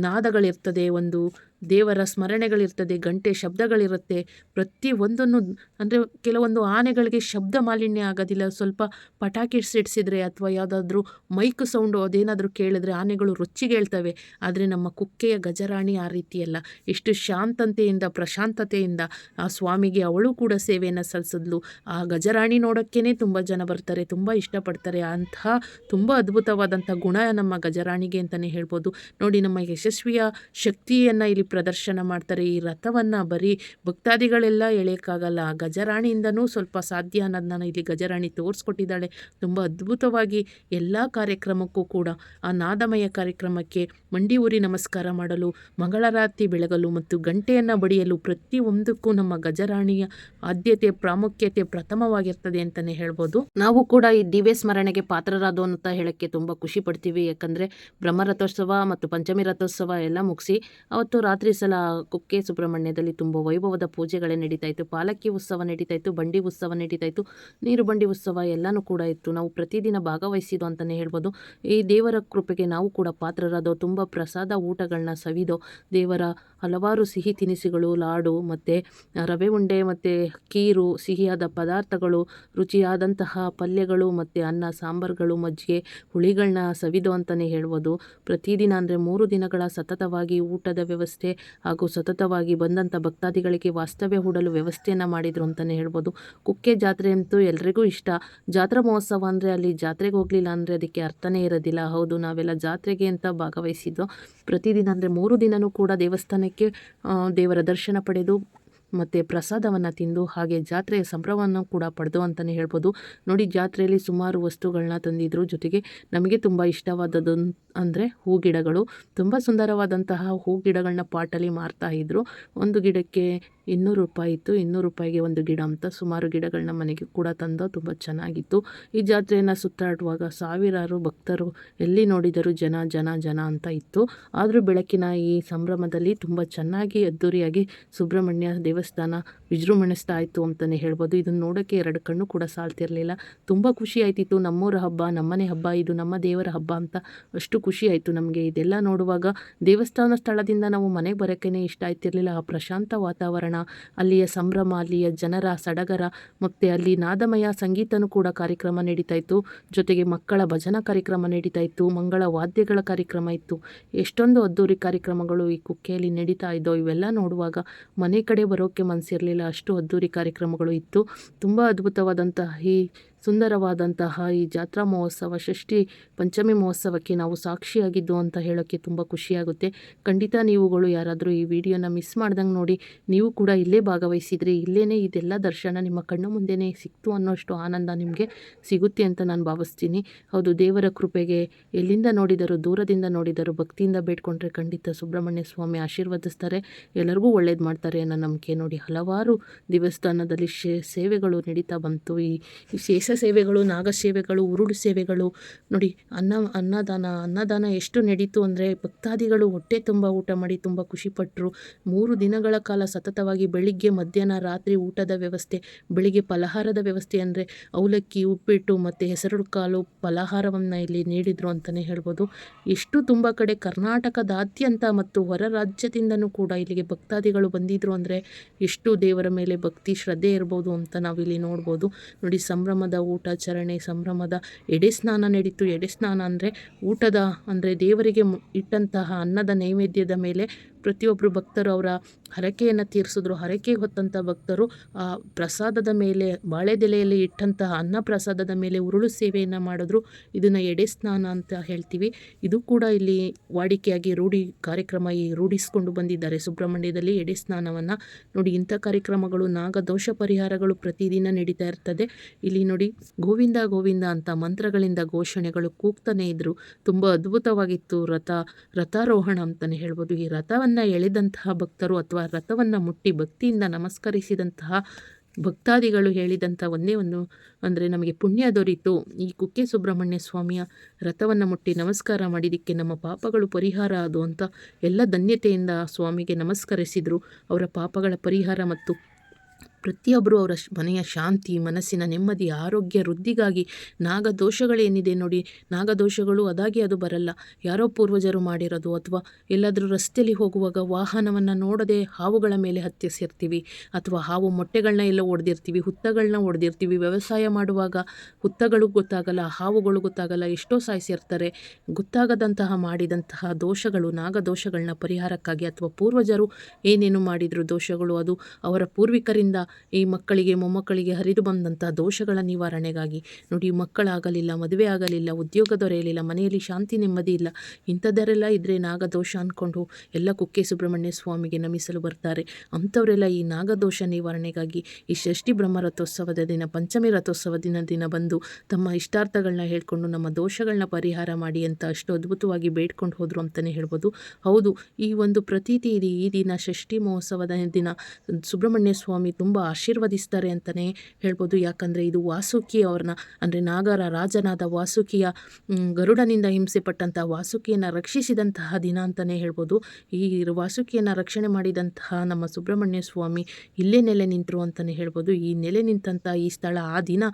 ನಾದಗಳಿರ್ತದೆ ಒಂದು ದೇವರ ಸ್ಮರಣೆಗಳಿರ್ತದೆ, ಗಂಟೆ ಶಬ್ದಗಳಿರುತ್ತೆ. ಪ್ರತಿಯೊಂದನ್ನು ಅಂದರೆ ಕೆಲವೊಂದು ಆನೆಗಳಿಗೆ ಶಬ್ದ ಮಾಲಿನ್ಯ ಆಗೋದಿಲ್ಲ. ಸ್ವಲ್ಪ ಪಟಾಕಿ ಸಿಡಿಸಿದರೆ ಅಥವಾ ಯಾವುದಾದ್ರೂ ಮೈಕ್ ಸೌಂಡು ಅದೇನಾದರೂ ಕೇಳಿದ್ರೆ ಆನೆಗಳು ರೊಚ್ಚಿಗೇಳ್ತವೆ ಆದರೆ ನಮ್ಮ ಕುಕ್ಕೆಯ ಗಜರಾಣಿ ಆ ರೀತಿಯಲ್ಲ. ಎಷ್ಟು ಶಾಂತತೆಯಿಂದ, ಪ್ರಶಾಂತತೆಯಿಂದ ಆ ಸ್ವಾಮಿಗೆ ಅವಳು ಕೂಡ ಸೇವೆಯನ್ನು ಸಲ್ಲಿಸಿದ್ಲು. ಆ ಗಜರಾಣಿ ನೋಡೋಕ್ಕೇ ತುಂಬ ಜನ ಬರ್ತಾರೆ, ತುಂಬ ಇಷ್ಟಪಡ್ತಾರೆ. ಅಂತಹ ತುಂಬ ಅದ್ಭುತವಾದಂಥ ಗುಣ ನಮ್ಮ ಗಜರಾಣಿಗೆ ಅಂತಲೇ ಹೇಳ್ಬೋದು. ನೋಡಿ ನಮ್ಮ ಯಶಸ್ವಿಯ ಶಕ್ತಿಯನ್ನು ಇಲ್ಲಿ ಪ್ರದರ್ಶನ ಮಾಡ್ತಾರೆ. ಈ ರಥವನ್ನು ಬರೀ ಭಕ್ತಾದಿಗಳೆಲ್ಲ ಎಳೆಯೋಕ್ಕಾಗಲ್ಲ. ಗಜರಾಣಿಯಿಂದನೂ ಸ್ವಲ್ಪ ಸಾಧ್ಯ ಅನ್ನೋದು ನಾನು ಇಲ್ಲಿ ಗಜರಾಣಿ ತೋರಿಸ್ಕೊಟ್ಟಿದ್ದಾಳೆ. ತುಂಬ ಅದ್ಭುತವಾಗಿ ಎಲ್ಲ ಕಾರ್ಯಕ್ರಮಕ್ಕೂ ಕೂಡ ಆ ನಾದಮಯ ಕಾರ್ಯಕ್ರಮಕ್ಕೆ ಮಂಡಿ ಊರಿ ನಮಸ್ಕಾರ ಮಾಡಲು, ಮಂಗಳರಾತಿ ಬೆಳಗಲು ಮತ್ತು ಗಂಟೆಯನ್ನು ಬಡಿಯಲು ಪ್ರತಿಯೊಂದಕ್ಕೂ ನಮ್ಮ ಗಜರಾಣಿಯ ಆದ್ಯತೆ, ಪ್ರಾಮುಖ್ಯತೆ ಪ್ರಥಮವಾಗಿರ್ತದೆ ಅಂತಲೇ ಹೇಳ್ಬೋದು. ನಾವು ಕೂಡ ಈ ದಿವ್ಯ ಸ್ಮರಣೆಗೆ ಪಾತ್ರರಾದೋ ಅಂತ ಹೇಳೋಕ್ಕೆ ತುಂಬ ಖುಷಿ ಪಡ್ತೀವಿ. ಯಾಕಂದರೆ ಬ್ರಹ್ಮರಥೋತ್ಸವ ಮತ್ತು ಪಂಚಮಿ ರಥೋತ್ಸವ ಎಲ್ಲ ಮುಗಿಸಿ ಅವತ್ತು ಸಲ ಕುಕ್ಕೆ ಸುಬ್ರಹ್ಮಣ್ಯದಲ್ಲಿ ತುಂಬ ವೈಭವದ ಪೂಜೆಗಳೇ ನಡೀತಾ ಇತ್ತು. ಪಾಲಕ್ಕಿ ಉತ್ಸವ ನಡೀತಾ ಇತ್ತು, ಬಂಡಿ ಉತ್ಸವ ನಡೀತಾ ಇತ್ತು, ನೀರು ಬಂಡಿ ಉತ್ಸವ ಎಲ್ಲನೂ ಕೂಡ ಇತ್ತು. ನಾವು ಪ್ರತಿದಿನ ಭಾಗವಹಿಸಿದ್ದು ಅಂತಲೇ ಹೇಳ್ಬೋದು. ಈ ದೇವರ ಕೃಪೆಗೆ ನಾವು ಕೂಡ ಪಾತ್ರರಾದೋ, ತುಂಬ ಪ್ರಸಾದ ಊಟಗಳನ್ನ ಸವಿದೋ, ದೇವರ ಹಲವಾರು ಸಿಹಿ ತಿನಿಸುಗಳು, ಲಾಡು ಮತ್ತು ರವೆ ಉಂಡೆ ಮತ್ತು ಕೀರು, ಸಿಹಿಯಾದ ಪದಾರ್ಥಗಳು, ರುಚಿಯಾದಂತಹ ಪಲ್ಯಗಳು ಮತ್ತು ಅನ್ನ, ಸಾಂಬಾರುಗಳು, ಮಜ್ಜಿಗೆ ಹುಳಿಗಳನ್ನ ಸವಿದು ಅಂತಲೇ ಹೇಳ್ಬೋದು. ಪ್ರತಿದಿನ ಅಂದರೆ ಮೂರು ದಿನಗಳ ಸತತವಾಗಿ ಊಟದ ವ್ಯವಸ್ಥೆ ಹಾಗೂ ಸತತವಾಗಿ ಬಂದಂಥ ಭಕ್ತಾದಿಗಳಿಗೆ ವಾಸ್ತವ್ಯ ಹೂಡಲು ವ್ಯವಸ್ಥೆಯನ್ನು ಮಾಡಿದರು ಅಂತಲೇ ಹೇಳ್ಬೋದು. ಕುಕ್ಕೆ ಜಾತ್ರೆ ಅಂತೂ ಎಲ್ರಿಗೂ ಇಷ್ಟ. ಜಾತ್ರಾ ಮಹೋತ್ಸವ ಅಂದರೆ ಅಲ್ಲಿ ಜಾತ್ರೆಗೆ ಹೋಗಲಿಲ್ಲ ಅಂದರೆ ಅದಕ್ಕೆ ಅರ್ಥನೇ ಇರೋದಿಲ್ಲ. ಹೌದು, ನಾವೆಲ್ಲ ಜಾತ್ರೆಗೆ ಅಂತ ಭಾಗವಹಿಸಿದ್ದು ಪ್ರತಿದಿನ ಅಂದರೆ ಮೂರು ದಿನವೂ ಕೂಡ ದೇವಸ್ಥಾನಕ್ಕೆ ದೇವರ ದರ್ಶನ ಪಡೆದು ಮತ್ತು ಪ್ರಸಾದವನ್ನು ತಿಂದು ಹಾಗೆ ಜಾತ್ರೆಯ ಸಂಭ್ರಮವನ್ನು ಕೂಡ ಪಡೆದು ಅಂತಲೇ ಹೇಳ್ಬೋದು. ನೋಡಿ, ಜಾತ್ರೆಯಲ್ಲಿ ಸುಮಾರು ವಸ್ತುಗಳನ್ನ ತಂದಿದ್ರು. ಜೊತೆಗೆ ನಮಗೆ ತುಂಬ ಇಷ್ಟವಾದದ್ದು ಅಂದರೆ ಹೂ ಗಿಡಗಳು. ತುಂಬ ಸುಂದರವಾದಂತಹ ಹೂ ಗಿಡಗಳನ್ನ ಪಾಟಲ್ಲಿ ಮಾರ್ತಾ ಇದ್ದರು ಒಂದು ಗಿಡಕ್ಕೆ ಇನ್ನೂರು ರೂಪಾಯಿ ಇತ್ತು. ಇನ್ನೂರು ರೂಪಾಯಿಗೆ ಒಂದು ಗಿಡ ಅಂತ ಸುಮಾರು ಗಿಡಗಳನ್ನ ಮನೆಗೆ ಕೂಡ ತಂದು ತುಂಬ ಚೆನ್ನಾಗಿತ್ತು. ಈ ಜಾತ್ರೆಯನ್ನು ಸುತ್ತಾಡುವಾಗ ಸಾವಿರಾರು ಭಕ್ತರು ಎಲ್ಲಿ ನೋಡಿದರೂ ಜನ ಜನ ಜನ ಅಂತ ಇತ್ತು. ಆದರೂ ಬೆಳಕಿನ ಈ ಸಂಭ್ರಮದಲ್ಲಿ ತುಂಬ ಚೆನ್ನಾಗಿ, ಅದ್ದೂರಿಯಾಗಿ ಸುಬ್ರಹ್ಮಣ್ಯ ದೇವಸ್ಥಾನ ವಿಜೃಂಭಣಿಸ್ತಾ ಇತ್ತು ಅಂತಲೇ ಹೇಳ್ಬೋದು. ಇದನ್ನು ನೋಡೋಕ್ಕೆ ಎರಡು ಕಣ್ಣು ಕೂಡ ಸಾಲ್ತಿರಲಿಲ್ಲ. ತುಂಬ ಖುಷಿ ಆಯ್ತಿತ್ತು. ನಮ್ಮೂರ ಹಬ್ಬ, ನಮ್ಮನೆ ಹಬ್ಬ, ಇದು ನಮ್ಮ ದೇವರ ಹಬ್ಬ ಅಂತ ಅಷ್ಟು ಖುಷಿ ಆಯಿತು ನಮಗೆ. ಇದೆಲ್ಲ ನೋಡುವಾಗ ದೇವಸ್ಥಾನ ಸ್ಥಳದಿಂದ ನಾವು ಮನೆಗೆ ಬರೋಕ್ಕೇ ಇಷ್ಟ ಆಯ್ತಿರಲಿಲ್ಲ. ಆ ಪ್ರಶಾಂತ ವಾತಾವರಣ, ಅಲ್ಲಿಯ ಸಂಭ್ರಮ, ಅಲ್ಲಿಯ ಜನರ ಸಡಗರ ಮತ್ತು ಅಲ್ಲಿ ನಾದಮಯ ಸಂಗೀತನೂ ಕೂಡ ಕಾರ್ಯಕ್ರಮ ನಡೀತಾ ಇತ್ತು. ಜೊತೆಗೆ ಮಕ್ಕಳ ಭಜನಾ ಕಾರ್ಯಕ್ರಮ ನಡೀತಾ ಇತ್ತು. ಮಂಗಳ ವಾದ್ಯಗಳ ಕಾರ್ಯಕ್ರಮ ಇತ್ತು. ಎಷ್ಟೊಂದು ಅದ್ದೂರಿ ಕಾರ್ಯಕ್ರಮಗಳು ಈ ಕುಕ್ಕೆಯಲ್ಲಿ ನಡೀತಾ ಇದ್ದೋ ಇವೆಲ್ಲ ನೋಡುವಾಗ ಮನೆ ಕಡೆ ಬರೋಕ್ಕೆ ಮನಸ್ಸಿರಲಿಲ್ಲ. ಅಷ್ಟು ಅದ್ಧೂರಿ ಕಾರ್ಯಕ್ರಮಗಳು ಇತ್ತು. ತುಂಬ ಅದ್ಭುತವಾದಂತಹ ಈ ಸುಂದರವಾದಂತಹ ಈ ಜಾತ್ರಾ ಮಹೋತ್ಸವ, ಷಷ್ಠಿ ಪಂಚಮಿ ಮಹೋತ್ಸವಕ್ಕೆ ನಾವು ಸಾಕ್ಷಿಯಾಗಿದ್ದು ಅಂತ ಹೇಳೋಕ್ಕೆ ತುಂಬ ಖುಷಿಯಾಗುತ್ತೆ. ಖಂಡಿತ ನೀವುಗಳು ಯಾರಾದರೂ ಈ ವಿಡಿಯೋನ ಮಿಸ್ ಮಾಡ್ದಂಗೆ ನೋಡಿ, ನೀವು ಕೂಡ ಇಲ್ಲೇ ಭಾಗವಹಿಸಿದರೆ ಇಲ್ಲೇ ಇದೆಲ್ಲ ದರ್ಶನ ನಿಮ್ಮ ಕಣ್ಣು ಮುಂದೆನೇ ಸಿಕ್ತು ಅನ್ನೋಷ್ಟು ಆನಂದ ನಿಮಗೆ ಸಿಗುತ್ತೆ ಅಂತ ನಾನು ಭಾವಿಸ್ತೀನಿ. ಹೌದು, ದೇವರ ಕೃಪೆಗೆ ಎಲ್ಲಿಂದ ನೋಡಿದರೂ, ದೂರದಿಂದ ನೋಡಿದರೂ, ಭಕ್ತಿಯಿಂದ ಬೇಡ್ಕೊಂಡ್ರೆ ಖಂಡಿತ ಸುಬ್ರಹ್ಮಣ್ಯ ಸ್ವಾಮಿ ಆಶೀರ್ವದಿಸ್ತಾರೆ. ಎಲ್ಲರಿಗೂ ಒಳ್ಳೇದು ಮಾಡ್ತಾರೆ ಅನ್ನೋ ನಂಬಿಕೆ ನೋಡಿ ಹಲವಾರು ದೇವಸ್ಥಾನದಲ್ಲಿ ಸೇವೆಗಳು ನಡೀತಾ ಬಂತು. ಈ ವಿಶೇಷ ಶೇಷ ಸೇವೆಗಳು ನಾಗ ಸೇವೆಗಳು ಉರುಳು ಸೇವೆಗಳು. ನೋಡಿ, ಅನ್ನ, ಅನ್ನದಾನ ಅನ್ನದಾನ ಎಷ್ಟು ನಡೀತು ಅಂದರೆ ಭಕ್ತಾದಿಗಳು ಹೊಟ್ಟೆ ತುಂಬ ಊಟ ಮಾಡಿ ತುಂಬ ಖುಷಿಪಟ್ಟರು ಮೂರು ದಿನಗಳ ಕಾಲ ಸತತವಾಗಿ ಬೆಳಿಗ್ಗೆ, ಮಧ್ಯಾಹ್ನ, ರಾತ್ರಿ ಊಟದ ವ್ಯವಸ್ಥೆ, ಬೆಳಿಗ್ಗೆ ಫಲಹಾರದ ವ್ಯವಸ್ಥೆ ಅಂದರೆ ಅವಲಕ್ಕಿ, ಉಪ್ಪಿಟ್ಟು ಮತ್ತು ಹೆಸರು ಕಾಲು ಫಲಹಾರವನ್ನು ಇಲ್ಲಿ ನೀಡಿದರು ಅಂತಲೇ ಹೇಳ್ಬೋದು. ಎಷ್ಟು ತುಂಬ ಕಡೆ ಕರ್ನಾಟಕದಾದ್ಯಂತ ಮತ್ತು ಹೊರ ರಾಜ್ಯದಿಂದನೂ ಕೂಡ ಇಲ್ಲಿಗೆ ಭಕ್ತಾದಿಗಳು ಬಂದಿದ್ರು ಅಂದರೆ ಎಷ್ಟು ದೇವರ ಮೇಲೆ ಭಕ್ತಿ, ಶ್ರದ್ಧೆ ಇರ್ಬೋದು ಅಂತ ನಾವಿಲ್ಲಿ ನೋಡ್ಬೋದು. ನೋಡಿ, ಸಂಭ್ರಮದ ಊಟಾಚರಣೆ ಸಂಭ್ರಮದ ಎಡೆ ಸ್ನಾನ ನಡೀತು. ಎಡೆ ಸ್ನಾನ ಅಂದರೆ ಊಟದ ಅಂದರೆ ದೇವರಿಗೆ ಇಟ್ಟಂತಹ ಅನ್ನದ ನೈವೇದ್ಯದ ಮೇಲೆ ಪ್ರತಿಯೊಬ್ಬರು ಭಕ್ತರು ಅವರ ಹರಕೆಯನ್ನು ತೀರಿಸಿದ್ರು, ಹರಕೆ ಹೊತ್ತಂಥ ಭಕ್ತರು, ಆ ಪ್ರಸಾದದ ಮೇಲೆ, ಬಾಳೆದೆಲೆಯಲ್ಲಿ ಇಟ್ಟಂತಹ ಅನ್ನ ಪ್ರಸಾದದ ಮೇಲೆ ಉರುಳು ಸೇವೆಯನ್ನು ಮಾಡಿದ್ರು. ಇದನ್ನು ಎಡೆ ಸ್ನಾನ ಅಂತ ಹೇಳ್ತೀವಿ. ಇದು ಕೂಡ ಇಲ್ಲಿ ವಾಡಿಕೆಯಾಗಿ ರೂಢಿ ಕಾರ್ಯಕ್ರಮ ಈ ರೂಢಿಸಿಕೊಂಡು ಬಂದಿದ್ದಾರೆ. ಸುಬ್ರಹ್ಮಣ್ಯದಲ್ಲಿ ಎಡೆ ಸ್ನಾನವನ್ನು ನೋಡಿ, ಇಂಥ ಕಾರ್ಯಕ್ರಮಗಳು ನಾಗದೋಷ ಪರಿಹಾರಗಳು ಪ್ರತಿದಿನ ನಡೀತಾ ಇರ್ತದೆ. ಇಲ್ಲಿ ನೋಡಿ, ಗೋವಿಂದ ಗೋವಿಂದ ಅಂತ ಮಂತ್ರಗಳಿಂದ ಘೋಷಣೆಗಳು ಕೂಗ್ತಾನೆ ಇದ್ರು. ತುಂಬ ಅದ್ಭುತವಾಗಿತ್ತು ರಥ, ರಥಾರೋಹಣ ಅಂತಲೇ ಹೇಳ್ಬೋದು. ಈ ರಥವನ್ನು ಎಳೆದಂತಹ ಭಕ್ತರು ಅಥವಾ ರಥವನ್ನು ಮುಟ್ಟಿ ಭಕ್ತಿಯಿಂದ ನಮಸ್ಕರಿಸಿದಂತಹ ಭಕ್ತಾದಿಗಳು ಹೇಳಿದಂಥ ಒಂದೇ ಒಂದು, ಅಂದರೆ ನಮಗೆ ಪುಣ್ಯ ದೊರೀತು. ಈ ಕುಕ್ಕೆ ಸುಬ್ರಹ್ಮಣ್ಯ ಸ್ವಾಮಿಯ ರಥವನ್ನು ಮುಟ್ಟಿ ನಮಸ್ಕಾರ ಮಾಡಿದ್ದಕ್ಕೆ ನಮ್ಮ ಪಾಪಗಳು ಪರಿಹಾರ ಅದು ಅಂತ ಎಲ್ಲ ಧನ್ಯತೆಯಿಂದ ಸ್ವಾಮಿಗೆ ನಮಸ್ಕರಿಸಿದರು. ಅವರ ಪಾಪಗಳ ಪರಿಹಾರ ಮತ್ತು ಪ್ರತಿಯೊಬ್ಬರು ಅವರ ಮನೆಯ ಶಾಂತಿ, ಮನಸ್ಸಿನ ನೆಮ್ಮದಿ, ಆರೋಗ್ಯ, ವೃದ್ಧಿಗಾಗಿ ನಾಗದೋಷಗಳೇನಿದೆ ನೋಡಿ, ನಾಗದೋಷಗಳು ಅದಾಗಿ ಅದು ಬರಲ್ಲ. ಯಾರೋ ಪೂರ್ವಜರು ಮಾಡಿರೋದು ಅಥವಾ ಎಲ್ಲಾದರೂ ರಸ್ತೆಯಲ್ಲಿ ಹೋಗುವಾಗ ವಾಹನವನ್ನು ನೋಡದೆ ಹಾವುಗಳ ಮೇಲೆ ಹತ್ತಿಸಿರ್ತೀವಿ ಅಥವಾ ಹಾವು ಮೊಟ್ಟೆಗಳನ್ನ ಎಲ್ಲ ಒಡೆದಿರ್ತೀವಿ ಹುತ್ತಗಳನ್ನ ಒಡೆದಿರ್ತೀವಿ, ವ್ಯವಸಾಯ ಮಾಡುವಾಗ ಹುತ್ತಗಳು ಗೊತ್ತಾಗಲ್ಲ, ಹಾವುಗಳು ಗೊತ್ತಾಗಲ್ಲ, ಎಷ್ಟೋ ಸಾಯಿಸಿರ್ತಾರೆ. ಗೊತ್ತಾಗದಂತಹ ಮಾಡಿದಂತಹ ದೋಷಗಳು ನಾಗದೋಷಗಳನ್ನ ಪರಿಹಾರಕ್ಕಾಗಿ ಅಥವಾ ಪೂರ್ವಜರು ಏನೇನು ಮಾಡಿದ್ರು ದೋಷಗಳು ಅದು ಅವರ ಪೂರ್ವಿಕರಿಂದ ಈ ಮಕ್ಕಳಿಗೆ, ಮೊಮ್ಮಕ್ಕಳಿಗೆ ಹರಿದು ಬಂದಂಥ ದೋಷಗಳ ನಿವಾರಣೆಗಾಗಿ. ನೋಡಿ, ಮಕ್ಕಳಾಗಲಿಲ್ಲ, ಮದುವೆ ಆಗಲಿಲ್ಲ, ಉದ್ಯೋಗ ದೊರೆಯಲಿಲ್ಲ, ಮನೆಯಲ್ಲಿ ಶಾಂತಿ ನೆಮ್ಮದಿ ಇಲ್ಲ, ಇಂಥದ್ದರೆಲ್ಲ ಇದ್ದರೆ ನಾಗದೋಷ ಅಂದ್ಕೊಂಡು ಎಲ್ಲ ಕುಕ್ಕೆ ಸುಬ್ರಹ್ಮಣ್ಯ ಸ್ವಾಮಿಗೆ ನಮಿಸಲು ಬರ್ತಾರೆ. ಅಂಥವರೆಲ್ಲ ಈ ನಾಗದೋಷ ನಿವಾರಣೆಗಾಗಿ ಈ ಷಷ್ಠಿ ಬ್ರಹ್ಮ ರಥೋತ್ಸವದ ದಿನ, ಪಂಚಮಿ ರಥೋತ್ಸವ ದಿನ ದಿನ ಬಂದು ತಮ್ಮ ಇಷ್ಟಾರ್ಥಗಳನ್ನ ಹೇಳ್ಕೊಂಡು ನಮ್ಮ ದೋಷಗಳನ್ನ ಪರಿಹಾರ ಮಾಡಿ ಅಂತ ಅಷ್ಟು ಅದ್ಭುತವಾಗಿ ಬೇಡ್ಕೊಂಡು ಹೋದರು ಅಂತಲೇ ಹೇಳ್ಬೋದು. ಹೌದು, ಈ ಒಂದು ಪ್ರತೀತಿ ಇದೆ. ಈ ದಿನ ಷಷ್ಠಿ ಮಹೋತ್ಸವದ ದಿನ ಸುಬ್ರಹ್ಮಣ್ಯ ಸ್ವಾಮಿ ತುಂಬ ಆಶೀರ್ವದಿಸ್ತಾರೆ ಅಂತಲೇ ಹೇಳ್ಬೋದು. ಯಾಕಂದರೆ ಇದು ವಾಸುಕಿ ಅವ್ರನ್ನ, ಅಂದರೆ ನಾಗರ ರಾಜನಾದ ವಾಸುಕಿಯ ಗರುಡನಿಂದ ಹಿಂಸೆ ಪಟ್ಟಂಥ ವಾಸುಕಿಯನ್ನು ರಕ್ಷಿಸಿದಂತಹ ದಿನ ಅಂತಲೇ ಹೇಳ್ಬೋದು. ಈ ವಾಸುಕಿಯನ್ನು ರಕ್ಷಣೆ ಮಾಡಿದಂತಹ ನಮ್ಮ ಸುಬ್ರಹ್ಮಣ್ಯ ಸ್ವಾಮಿ ಇಲ್ಲೇ ನೆಲೆ ನಿಂತರು ಅಂತಲೇ ಹೇಳ್ಬೋದು. ಈ ನೆಲೆ ನಿಂತಹ ಈ ಸ್ಥಳ ಆ ದಿನ.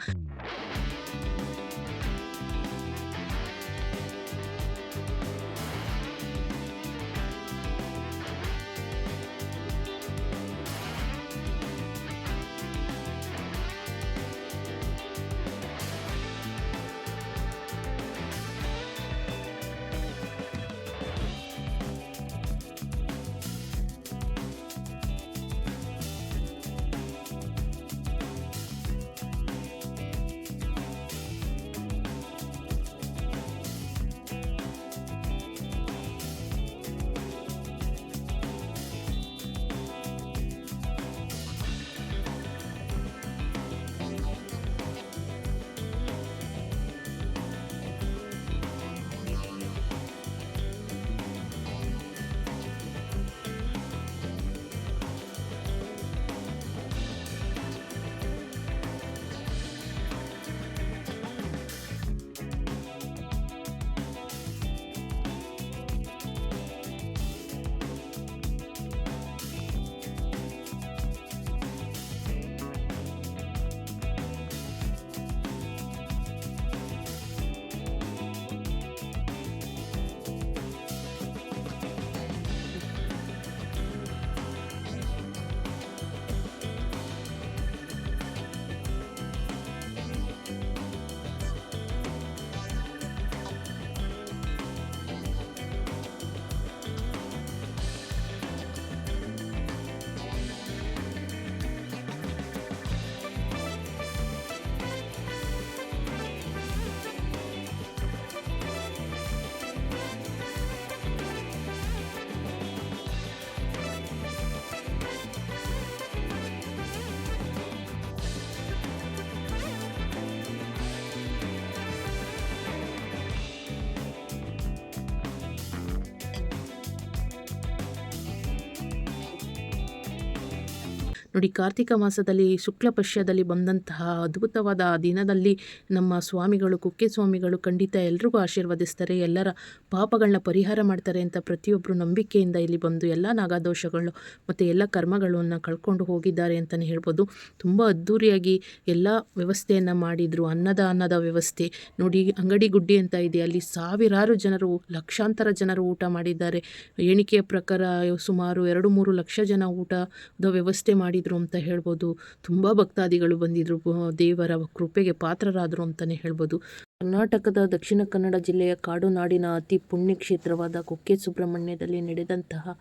ನೋಡಿ, ಕಾರ್ತಿಕ ಮಾಸದಲ್ಲಿ ಶುಕ್ಲ ಪಶ್ಯದಲ್ಲಿ ಬಂದಂತಹ ಅದ್ಭುತವಾದ ದಿನದಲ್ಲಿ ನಮ್ಮ ಸ್ವಾಮಿಗಳು, ಕುಕ್ಕೆ ಸ್ವಾಮಿಗಳು ಖಂಡಿತ ಎಲ್ರಿಗೂ ಆಶೀರ್ವದಿಸ್ತಾರೆ. ಎಲ್ಲರ ಪಾಪಗಳನ್ನ ಪರಿಹಾರ ಮಾಡ್ತಾರೆ ಅಂತ ಪ್ರತಿಯೊಬ್ಬರು ನಂಬಿಕೆಯಿಂದ ಇಲ್ಲಿ ಬಂದು ಎಲ್ಲ ನಾಗಾದೋಷಗಳು ಮತ್ತು ಎಲ್ಲ ಕರ್ಮಗಳನ್ನು ಕಳ್ಕೊಂಡು ಹೋಗಿದ್ದಾರೆ ಅಂತಲೇ ಹೇಳ್ಬೋದು. ತುಂಬ ಅದ್ಧೂರಿಯಾಗಿ ಎಲ್ಲ ವ್ಯವಸ್ಥೆಯನ್ನು ಮಾಡಿದರು. ಅನ್ನದ ಅನ್ನದ ವ್ಯವಸ್ಥೆ. ನೋಡಿ, ಅಂಗಡಿ ಗುಡ್ಡಿ ಅಂತ ಇದೆ. ಅಲ್ಲಿ ಸಾವಿರಾರು ಜನರು, ಲಕ್ಷಾಂತರ ಜನರು ಊಟ ಮಾಡಿದ್ದಾರೆ. ಎಣಿಕೆಯ ಪ್ರಕಾರ ಸುಮಾರು ಎರಡು ಮೂರು ಲಕ್ಷ ಜನ ಊಟದ ವ್ಯವಸ್ಥೆ ಮಾಡಿದರು ಅಂತ ಹೇಳ್ಬೋದು. ತುಂಬ ಭಕ್ತಾದಿಗಳು ಬಂದಿದ್ದರು ದೇವರ ಕೃಪೆಗೆ ಪಾತ್ರರಾದರು ಅಂತಲೇ ಹೇಳ್ಬೋದು. ಕರ್ನಾಟಕದ ದಕ್ಷಿಣ ಕನ್ನಡ ಜಿಲ್ಲೆಯ ಕಾಡುನಾಡಿನ ಅತಿ ಪುಣ್ಯ ಕ್ಷೇತ್ರವಾದ ಕುಕ್ಕೆ ಸುಬ್ರಹ್ಮಣ್ಯದಲ್ಲಿ ನಡೆದಂತಹ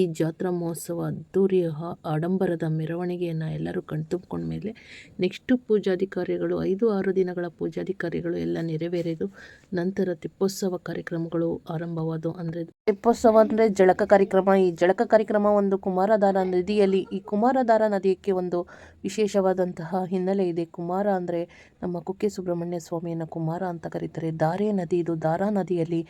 ಈ ಜಾತ್ರಾ ಮಹೋತ್ಸವ ಅದ್ದೂರಿ ಆಡಂಬರದ ಮೆರವಣಿಗೆಯನ್ನು ಎಲ್ಲರೂ ಕಣ್ತುಂಬಿಕೊಂಡ ಮೇಲೆ ನೆಕ್ಸ್ಟು ಪೂಜಾಧಿಕಾರಿಗಳು, ಐದು ಆರು ದಿನಗಳ ಪೂಜಾಧಿಕಾರಿಗಳು ಎಲ್ಲ ನೆರವೇರಿದು ನಂತರ ತೆಪ್ಪೋತ್ಸವ ಕಾರ್ಯಕ್ರಮಗಳು ಆರಂಭವಾದವು. ಅಂದರೆ ತೆಪ್ಪೋತ್ಸವ ಅಂದರೆ ಜಳಕ ಕಾರ್ಯಕ್ರಮ. ಈ ಜಳಕ ಕಾರ್ಯಕ್ರಮ ಒಂದು ಕುಮಾರಧಾರ ನದಿಯಲ್ಲಿ, ಈ ಕುಮಾರಧಾರ ನದಿಯಕ್ಕೆ ಒಂದು ವಿಶೇಷವಾದಂತಹ ಹಿನ್ನೆಲೆ ಇದೆ. ಕುಮಾರ ಅಂದರೆ ನಮ್ಮ ಕುಕ್ಕೆ ಸುಬ್ರಹ್ಮಣ್ಯ ಸ್ವಾಮಿಯನ್ನು ಕುಮಾರ ಅಂತ ಕರೀತಾರೆ. ದಾರೆ ನದಿ, ಇದು ದಾರಾ ನದಿಯಲ್ಲಿ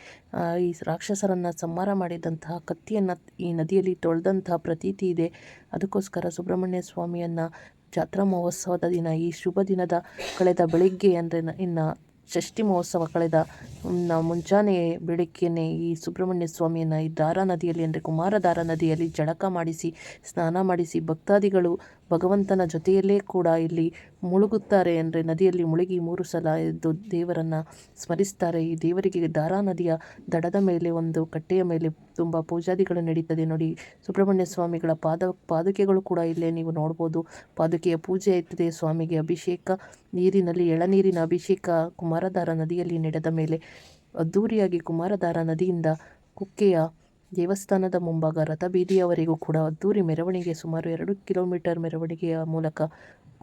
ಈ ರಾಕ್ಷಸರನ್ನು ಸಂಹಾರ ಮಾಡಿದಂತಹ ಕತ್ತಿಯನ್ನು ಈ ನದಿಯಲ್ಲಿ ತೊಳೆದಂತಹ ಪ್ರತೀತಿ ಇದೆ. ಅದಕ್ಕೋಸ್ಕರ ಸುಬ್ರಹ್ಮಣ್ಯ ಸ್ವಾಮಿಯನ್ನು ಜಾತ್ರಾ ಮಹೋತ್ಸವದ ದಿನ, ಈ ಶುಭ ದಿನದ ಕಳೆದ ಬೆಳಿಗ್ಗೆ ಅಂದರೆ ಇನ್ನು ಷಷ್ಠಿ ಮಹೋತ್ಸವ ಕಳೆದ ಮುಂಜಾನೆ ಬೆಳಗ್ಗೆನೆ ಈ ಸುಬ್ರಹ್ಮಣ್ಯ ಸ್ವಾಮಿಯನ್ನು ಈ ದಾರಾ ನದಿಯಲ್ಲಿ ಅಂದರೆ ಕುಮಾರಧಾರ ನದಿಯಲ್ಲಿ ಜಳಕ ಮಾಡಿಸಿ, ಸ್ನಾನ ಮಾಡಿಸಿ, ಭಕ್ತಾದಿಗಳು ಭಗವಂತನ ಜೊತೆಯಲ್ಲೇ ಕೂಡ ಇಲ್ಲಿ ಮುಳುಗುತ್ತಾರೆ ಅಂದರೆ ನದಿಯಲ್ಲಿ ಮುಳುಗಿ ಮೂರು ಸಲ ಎದ್ದು ದೇವರನ್ನು ಸ್ಮರಿಸ್ತಾರೆ. ಈ ದೇವರಿಗೆ ದಾರಾ ನದಿಯ ದಡದ ಮೇಲೆ ಒಂದು ಕಟ್ಟೆಯ ಮೇಲೆ ತುಂಬ ಪೂಜಾದಿಗಳು ನಡೀತದೆ. ನೋಡಿ, ಸುಬ್ರಹ್ಮಣ್ಯ ಸ್ವಾಮಿಗಳ ಪಾದ, ಪಾದುಕೆಗಳು ಕೂಡ ಇಲ್ಲೇ ನೀವು ನೋಡ್ಬೋದು. ಪಾದುಕೆಯ ಪೂಜೆ ಆಯ್ತದೆ. ಸ್ವಾಮಿಗೆ ಅಭಿಷೇಕ, ನೀರಿನಲ್ಲಿ ಎಳನೀರಿನ ಅಭಿಷೇಕ ಕುಮಾರಧಾರ ನದಿಯಲ್ಲಿ ನಡೆದ ಮೇಲೆ ಅದ್ಧೂರಿಯಾಗಿ ಕುಮಾರಧಾರ ನದಿಯಿಂದ ಕುಕ್ಕೆಯ ದೇವಸ್ಥಾನದ ಮುಂಭಾಗ ರಥಬೀದಿಯವರೆಗೂ ಕೂಡ ಅದ್ದೂರಿ ಮೆರವಣಿಗೆ ಸುಮಾರು ಎರಡು ಕಿಲೋಮೀಟರ್ ಮೆರವಣಿಗೆಯ ಮೂಲಕ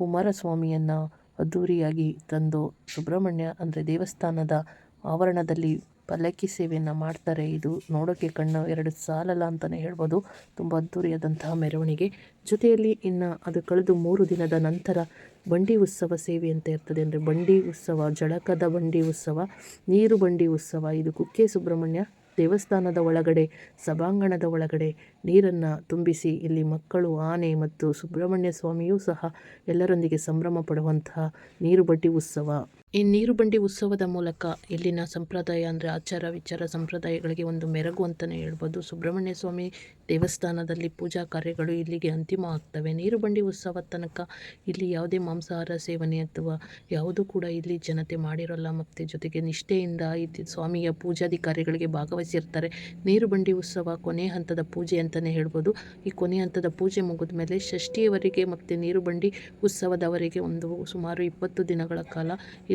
ಕುಮಾರಸ್ವಾಮಿಯನ್ನು ಅದ್ದೂರಿಯಾಗಿ ತಂದು ಸುಬ್ರಹ್ಮಣ್ಯ, ಅಂದರೆ ದೇವಸ್ಥಾನದ ಆವರಣದಲ್ಲಿ ಪಲ್ಲಕ್ಕಿ ಸೇವೆಯನ್ನು ಮಾಡ್ತಾರೆ. ಇದು ನೋಡೋಕ್ಕೆ ಕಣ್ಣು ಎರಡು ಸಾಲಲ್ಲ ಅಂತಲೇ ಹೇಳ್ಬೋದು. ತುಂಬ ಅದ್ಧೂರಿಯಾದಂತಹ ಮೆರವಣಿಗೆ. ಜೊತೆಯಲ್ಲಿ ಇನ್ನು ಅದು ಕಳೆದು ಮೂರು ದಿನದ ನಂತರ ಬಂಡಿ ಉತ್ಸವ ಸೇವೆ ಅಂತ ಇರ್ತದೆ. ಅಂದರೆ ಬಂಡಿ ಉತ್ಸವ, ಜಳಕದ ಬಂಡಿ ಉತ್ಸವ, ನೀರು ಬಂಡಿ ಉತ್ಸವ, ಇದು ಕುಕ್ಕೆ ಸುಬ್ರಹ್ಮಣ್ಯ ದೇವಸ್ಥಾನದ ಒಳಗಡೆ, ಸಭಾಂಗಣದ ಒಳಗಡೆ ನೀರನ್ನು ತುಂಬಿಸಿ ಇಲ್ಲಿ ಮಕ್ಕಳು, ಆನೆ ಮತ್ತು ಸುಬ್ರಹ್ಮಣ್ಯ ಸ್ವಾಮಿಯೂ ಸಹ ಎಲ್ಲರೊಂದಿಗೆ ಸಂಭ್ರಮ ಪಡುವಂತಹ ನೀರು ಬಡ್ಡಿ ಉತ್ಸವ. ಈ ನೀರು ಬಂಡಿ ಉತ್ಸವದ ಮೂಲಕ ಇಲ್ಲಿನ ಸಂಪ್ರದಾಯ ಅಂದರೆ ಆಚಾರ ವಿಚಾರ ಸಂಪ್ರದಾಯಗಳಿಗೆ ಒಂದು ಮೆರಗು ಅಂತಲೇ ಹೇಳ್ಬೋದು. ಸುಬ್ರಹ್ಮಣ್ಯ ಸ್ವಾಮಿ ದೇವಸ್ಥಾನದಲ್ಲಿ ಪೂಜಾ ಕಾರ್ಯಗಳು ಇಲ್ಲಿಗೆ ಅಂತಿಮ ಆಗ್ತವೆ. ನೀರು ಬಂಡಿ ಉತ್ಸವ ತನಕ ಇಲ್ಲಿ ಯಾವುದೇ ಮಾಂಸಾಹಾರ ಸೇವನೆ ಅಥವಾ ಯಾವುದೂ ಕೂಡ ಇಲ್ಲಿ ಜನತೆ ಮಾಡಿರೋಲ್ಲ. ಮತ್ತು ಜೊತೆಗೆ ನಿಷ್ಠೆಯಿಂದ ಇಲ್ಲಿ ಸ್ವಾಮಿಯ ಪೂಜಾದಿ ಕಾರ್ಯಗಳಿಗೆ ಭಾಗವಹಿಸಿರ್ತಾರೆ. ನೀರು ಬಂಡಿ ಉತ್ಸವ ಕೊನೆ ಹಂತದ ಪೂಜೆ ಅಂತಲೇ ಹೇಳ್ಬೋದು. ಈ ಕೊನೆ ಹಂತದ ಪೂಜೆ ಮುಗಿದ ಮೇಲೆ ಷಷ್ಠಿಯವರೆಗೆ ಮತ್ತು ನೀರು ಬಂಡಿ ಉತ್ಸವದವರೆಗೆ ಒಂದು ಸುಮಾರು ಇಪ್ಪತ್ತು ದಿನಗಳ ಕಾಲ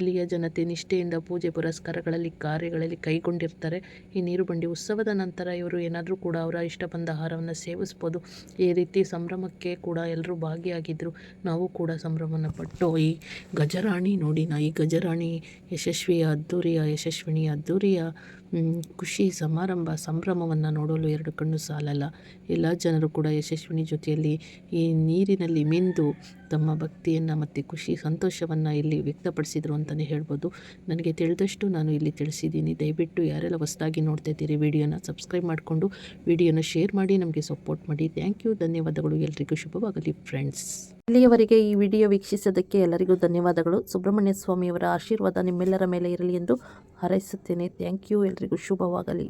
ಇಲ್ಲಿಯ ಜನತೆ ನಿಷ್ಠೆಯಿಂದ ಪೂಜೆ ಪುರಸ್ಕಾರಗಳಲ್ಲಿ ಕಾರ್ಯಗಳಲ್ಲಿ ಕೈಗೊಂಡಿರ್ತಾರೆ. ಈ ನೀರು ಬಂಡಿ ಉತ್ಸವದ ನಂತರ ಇವರು ಏನಾದರೂ ಕೂಡ ಅವರ ಇಷ್ಟ ಬಂದ ಆಹಾರವನ್ನು ಸೇವಿಸ್ಬೋದು. ಈ ರೀತಿ ಸಂಭ್ರಮಕ್ಕೆ ಕೂಡ ಎಲ್ಲರೂ ಭಾಗಿಯಾಗಿದ್ದರು ನಾವು ಕೂಡ ಸಂಭ್ರಮವನ್ನು ಪಟ್ಟು ಈ ಗಜರಾಣಿ ನೋಡಿ ನಾ ಈ ಗಜರಾಣಿ ಯಶಸ್ವಿಯ ಅದ್ದೂರಿಯ ಯಶಸ್ವಿನಿಯ ಅದ್ದೂರಿಯ ಖುಷಿ, ಸಮಾರಂಭ, ಸಂಭ್ರಮವನ್ನು ನೋಡಲು ಎರಡು ಕಣ್ಣು ಸಾಲಲ್ಲ. ಎಲ್ಲ ಜನರು ಕೂಡ ಯಶಸ್ವಿನಿ ಜೊತೆಯಲ್ಲಿ ಈ ನೀರಿನಲ್ಲಿ ಮಿಂದು ತಮ್ಮ ಭಕ್ತಿಯನ್ನು ಮತ್ತು ಖುಷಿ, ಸಂತೋಷವನ್ನು ಇಲ್ಲಿ ವ್ಯಕ್ತಪಡಿಸಿದರು ಅಂತಲೇ ಹೇಳ್ಬೋದು. ನನಗೆ ತಿಳಿದಷ್ಟು ನಾನು ಇಲ್ಲಿ ತಿಳಿಸಿದ್ದೀನಿ. ದಯವಿಟ್ಟು ಯಾರೆಲ್ಲ ಹೊಸದಾಗಿ ನೋಡ್ತಾ ಇದ್ದೀರಿ ವಿಡಿಯೋನ ಸಬ್ಸ್ಕ್ರೈಬ್ ಮಾಡಿಕೊಂಡು ವಿಡಿಯೋನ ಶೇರ್ ಮಾಡಿ, ನಮಗೆ ಸಪೋರ್ಟ್ ಮಾಡಿ. ಥ್ಯಾಂಕ್ ಯು, ಧನ್ಯವಾದಗಳು. ಎಲ್ರಿಗೂ ಶುಭವಾಗಲಿ, ಫ್ರೆಂಡ್ಸ್. ಇಲ್ಲಿಯವರೆಗೆ ಈ ವಿಡಿಯೋ ವೀಕ್ಷಿಸಿದ್ದಕ್ಕೆ ಎಲ್ಲರಿಗೂ ಧನ್ಯವಾದಗಳು. ಸುಬ್ರಹ್ಮಣ್ಯ ಸ್ವಾಮಿಯವರ ಆಶೀರ್ವಾದ ನಿಮ್ಮೆಲ್ಲರ ಮೇಲೆ ಇರಲಿ ಎಂದು ಹಾರೈಸುತ್ತೇನೆ. Thank you. ಎಲ್ರಿಗೂ ಶುಭವಾಗಲಿ.